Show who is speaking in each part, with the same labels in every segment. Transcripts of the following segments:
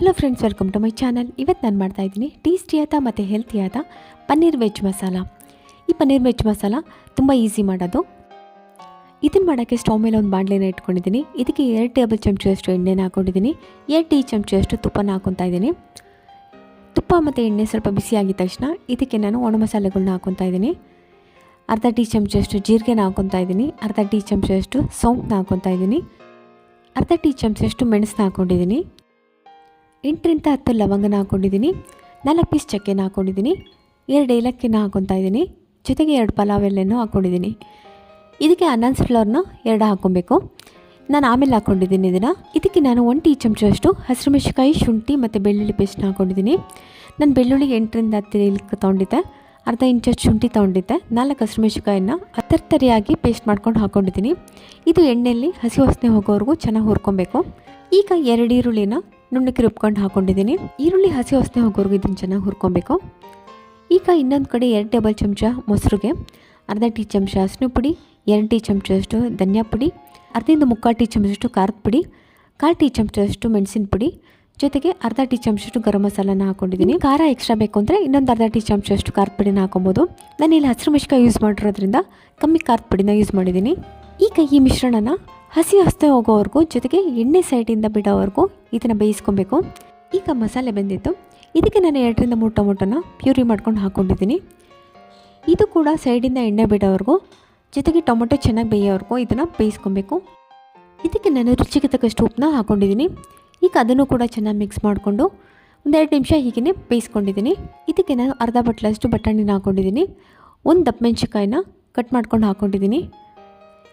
Speaker 1: Hello friends welcome to my channel ಇವತ್ತು ನಾನು ಮಾಡ್ತಾ ಇದ್ದೀನಿ ಟೇಸ್ಟಿಯಾದ ಮತ್ತು ಹೆಲ್ತಿಯಾದ ಪನ್ನೀರ್ ವೆಜ್ ಮಸಾಲ. ಈ ಪನ್ನೀರ್ ವೆಜ್ ಮಸಾಲ ತುಂಬ ಈಸಿ ಮಾಡೋದು. ಇದನ್ನು ಮಾಡೋಕ್ಕೆ ಸ್ಟವ್ ಮೇಲೆ ಒಂದು ಬಾಣಲೆನ ಇಟ್ಕೊಂಡಿದ್ದೀನಿ. ಇದಕ್ಕೆ ಎರಡು ಟೇಬಲ್ ಚಮಚದಷ್ಟು ಎಣ್ಣೆನ ಹಾಕೊಂಡಿದ್ದೀನಿ. ಎರಡು ಟೀ ಚಮಚದಷ್ಟು ತುಪ್ಪನ ಹಾಕೊತಾ ಇದ್ದೀನಿ. ತುಪ್ಪ ಮತ್ತು ಎಣ್ಣೆ ಸ್ವಲ್ಪ ಬಿಸಿ ಆಗಿದ ತಕ್ಷಣ ಇದಕ್ಕೆ ನಾನು ಒಣ ಮಸಾಲೆಗಳನ್ನ ಹಾಕೊತಾ ಇದ್ದೀನಿ. ಅರ್ಧ ಟೀ ಚಮಚದಷ್ಟು ಜೀರಿಗೆನ ಹಾಕೊತಾ ಇದ್ದೀನಿ. ಅರ್ಧ ಟೀ ಚಮಚದಷ್ಟು ಸೋಂಪನ್ನ ಹಾಕೊತಾ ಇದ್ದೀನಿ. ಅರ್ಧ ಟೀ ಚಮಚದಷ್ಟು ಮೆಣಸನ್ನ ಹಾಕ್ಕೊಂಡಿದ್ದೀನಿ ಎಂಟರಿಂದ ಹತ್ತು ಲವಂಗನ ಹಾಕ್ಕೊಂಡಿದ್ದೀನಿ, ನಾಲ್ಕು ಪೀಸ್ ಚಕ್ಕೆನ ಹಾಕ್ಕೊಂಡಿದ್ದೀನಿ, ಎರಡು ಏಲಕ್ಕಿನ ಹಾಕ್ಕೊತಾ ಇದ್ದೀನಿ, ಜೊತೆಗೆ ಎರಡು ಪಲಾವ್ ಎಲೆನೂ ಹಾಕ್ಕೊಂಡಿದ್ದೀನಿ. ಇದಕ್ಕೆ ಅನಾನ್ಸ್ ಫ್ಲವರ್ನ ಎರಡು ಹಾಕ್ಕೊಬೇಕು. ನಾನು ಆಮೇಲೆ ಹಾಕ್ಕೊಂಡಿದ್ದೀನಿ ಇದನ್ನು. ಇದಕ್ಕೆ ನಾನು ಒಂದು ಟೀ ಚಮಚಷ್ಟು ಹಸಿರು ಮೆಣಸಿಕಾಯಿ ಶುಂಠಿ ಮತ್ತು ಬೆಳ್ಳುಳ್ಳಿ ಪೇಸ್ಟ್ನ ಹಾಕ್ಕೊಂಡಿದ್ದೀನಿ. ನಾನು ಬೆಳ್ಳುಳ್ಳಿ ಎಂಟರಿಂದ ಹತ್ತು ಇಲ್ಕ್ ತೊಗೊಂಡಿದ್ದೆ, ಅರ್ಧ ಇಂಚಷ್ಟು ಶುಂಠಿ ತೊಗೊಂಡಿದ್ದೆ, ನಾಲ್ಕು ಹಸಿರು ಮೆಣಸಿಕಾಯಿನ ತರಿಯಾಗಿ ಪೇಸ್ಟ್ ಮಾಡ್ಕೊಂಡು ಹಾಕ್ಕೊಂಡಿದ್ದೀನಿ. ಇದು ಎಣ್ಣೆಯಲ್ಲಿ ಹಸಿ ವಾಸನೆ ಹೋಗೋವರೆಗೂ ಚೆನ್ನಾಗಿ ಹುರ್ಕೊಬೇಕು. ಈಗ ಎರಡು ಈರುಳ್ಳಿನ ನುಣ್ಣಕ್ಕೆ ರುಬ್ಕೊಂಡು ಹಾಕ್ಕೊಂಡಿದ್ದೀನಿ ಈರುಳ್ಳಿ ಹಸಿ ವಾಸನೆ ಹೋಗೋರ್ಗೆ ಇದನ್ನು ಚೆನ್ನಾಗಿ ಹುರ್ಕೊಬೇಕು. ಈಗ ಇನ್ನೊಂದು ಕಡೆ ಎರಡು ಟೇಬಲ್ ಚಮಚ ಮೊಸರಿಗೆ ಅರ್ಧ ಟೀ ಚಮಚ ಹಸಿನ ಪುಡಿ ಎರಡು ಟೀ ಚಮಚದಷ್ಟು ಧನಿಯಾ ಪುಡಿ ಅರ್ಧದಿಂದ ಮುಕ್ಕಾಲು ಟೀ ಚಮಚದಷ್ಟು ಖಾರದ ಪುಡಿ ಕಾಲು ಟೀ ಚಮಚದಷ್ಟು ಮೆಣಸಿನ ಪುಡಿ ಜೊತೆಗೆ ಅರ್ಧ ಟೀ ಚಮಚದಷ್ಟು ಗರಂ ಮಸಾಲನ ಹಾಕ್ಕೊಂಡಿದ್ದೀನಿ ಖಾರ ಎಕ್ಸ್ಟ್ರಾ ಬೇಕು ಅಂದರೆ ಇನ್ನೊಂದು ಅರ್ಧ ಟೀ ಚಮಚದಷ್ಟು ಖಾರದ ಪುಡಿನ ಹಾಕೊಬೋದು. ನಾನು ಇಲ್ಲಿ ಹಸಿರು ಮೆಣಸಿಕಾಯಿ ಯೂಸ್ ಮಾಡಿರೋದ್ರಿಂದ ಕಮ್ಮಿ ಖಾರದ ಪುಡಿನ ಯೂಸ್ ಮಾಡಿದ್ದೀನಿ. ಈಗ ಈ ಮಿಶ್ರಣನ ಹಸಿ ಹಸ್ತೆ ಹೋಗೋವರೆಗೂ ಜೊತೆಗೆ ಎಣ್ಣೆ ಸೈಡಿಂದ ಬಿಡೋವರೆಗೂ ಇದನ್ನು ಬೇಯಿಸ್ಕೊಬೇಕು. ಈಗ ಮಸಾಲೆ ಬೆಂದಿತ್ತು. ಇದಕ್ಕೆ ನಾನು ಎರಡರಿಂದ ಮೂರು ಟೊಮೊಟೊನ ಪ್ಯೂರಿ ಮಾಡ್ಕೊಂಡು ಹಾಕ್ಕೊಂಡಿದ್ದೀನಿ ಇದು ಕೂಡ ಸೈಡಿಂದ ಎಣ್ಣೆ ಬಿಡೋವರೆಗೂ ಜೊತೆಗೆ ಟೊಮೊಟೊ ಚೆನ್ನಾಗಿ ಬೇಯೋವರೆಗೂ ಇದನ್ನು ಬೇಯಿಸ್ಕೊಬೇಕು. ಇದಕ್ಕೆ ನಾನು ರುಚಿಗೆ ತಕ್ಕಷ್ಟು ಉಪ್ಪನ್ನ ಹಾಕ್ಕೊಂಡಿದ್ದೀನಿ ಈಗ ಅದನ್ನು ಕೂಡ ಚೆನ್ನಾಗಿ ಮಿಕ್ಸ್ ಮಾಡಿಕೊಂಡು ಒಂದೆರಡು ನಿಮಿಷ ಹೀಗೆ ಬೇಯಿಸ್ಕೊಂಡಿದ್ದೀನಿ. ಇದಕ್ಕೆ ನಾನು ಅರ್ಧ ಬಟ್ಲಷ್ಟು ಬಟಾಣಿನ ಹಾಕ್ಕೊಂಡಿದ್ದೀನಿ ಒಂದು ದಪ್ಪ ಮೆಣಸಿಕಾಯಿನ ಕಟ್ ಮಾಡ್ಕೊಂಡು ಹಾಕ್ಕೊಂಡಿದ್ದೀನಿ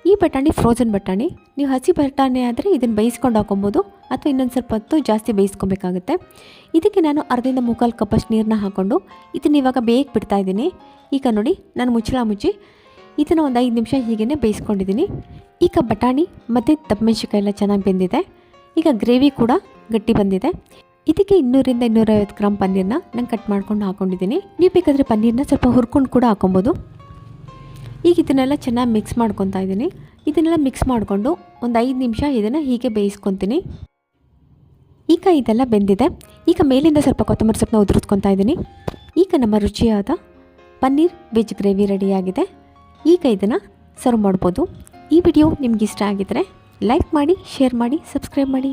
Speaker 1: ಈ ಬಟಾಣಿ ಫ್ರೋಜನ್ ಬಟಾಣಿ. ನೀವು ಹಸಿ ಬಟಾಣಿ ಆದರೆ ಇದನ್ನು ಬೇಯಿಸ್ಕೊಂಡು ಹಾಕೊಬೋದು ಅಥವಾ ಇನ್ನೊಂದು ಸ್ವಲ್ಪ ಹೊತ್ತು ಜಾಸ್ತಿ ಬೇಯಿಸ್ಕೊಬೇಕಾಗುತ್ತೆ. ಇದಕ್ಕೆ ನಾನು ಅರ್ಧದಿಂದ ಮುಕ್ಕಾಲು ಕಪ್ಪಷ್ಟು ನೀರನ್ನ ಹಾಕ್ಕೊಂಡು ಇದನ್ನು ಇವಾಗ ಬೇಯಕ್ಕೆ ಬಿಡ್ತಾ ಇದ್ದೀನಿ. ಈಗ ನೋಡಿ, ನಾನು ಮುಚ್ಚಳ ಮುಚ್ಚಿ ಇದನ್ನು ಒಂದು ಐದು ನಿಮಿಷ ಹೀಗೇ ಬೇಯಿಸ್ಕೊಂಡಿದ್ದೀನಿ. ಈಗ ಬಟಾಣಿ ಮತ್ತು ದಪ್ಪಮೆಣಸಿಕಾಯಿ ಎಲ್ಲ ಚೆನ್ನಾಗಿ ಬೆಂದಿದೆ. ಈಗ ಗ್ರೇವಿ ಕೂಡ ಗಟ್ಟಿ ಬಂದಿದೆ. ಇದಕ್ಕೆ ಇನ್ನೂರಿಂದ ಇನ್ನೂರೈವತ್ತು ಗ್ರಾಮ್ ಪನ್ನೀರನ್ನ ನಾನು ಕಟ್ ಮಾಡ್ಕೊಂಡು ಹಾಕ್ಕೊಂಡಿದ್ದೀನಿ ನೀವು ಬೇಕಾದರೆ ಪನ್ನೀರನ್ನ ಸ್ವಲ್ಪ ಹುರ್ಕೊಂಡು ಕೂಡ ಹಾಕೊಬೋದು ಈಗ ಇದನ್ನೆಲ್ಲ ಚೆನ್ನಾಗಿ ಮಿಕ್ಸ್ ಮಾಡ್ಕೊತಾ ಇದ್ದೀನಿ. ಇದನ್ನೆಲ್ಲ ಮಿಕ್ಸ್ ಮಾಡಿಕೊಂಡು ಒಂದು ಐದು ನಿಮಿಷ ಇದನ್ನು ಹೀಗೆ ಬೇಯಿಸ್ಕೊತೀನಿ. ಈಗ ಇದೆಲ್ಲ ಬೆಂದಿದೆ. ಈಗ ಮೇಲಿಂದ ಸ್ವಲ್ಪ ಕೊತ್ತಂಬರಿ ಸೊಪ್ಪನ್ನ ಉದುರಿಸ್ಕೊತಾ ಇದ್ದೀನಿ. ಈಗ ನಮ್ಮ ರುಚಿಯಾದ ಪನ್ನೀರ್ ವೆಜ್ ಗ್ರೇವಿ ರೆಡಿಯಾಗಿದೆ ಈಗ ಇದನ್ನು ಸರ್ವ್ ಮಾಡ್ಬೋದು. ಈ ವಿಡಿಯೋ ನಿಮಗಿಷ್ಟ ಆಗಿದ್ದರೆ ಲೈಕ್ ಮಾಡಿ ಶೇರ್ ಮಾಡಿ ಸಬ್ಸ್ಕ್ರೈಬ್ ಮಾಡಿ.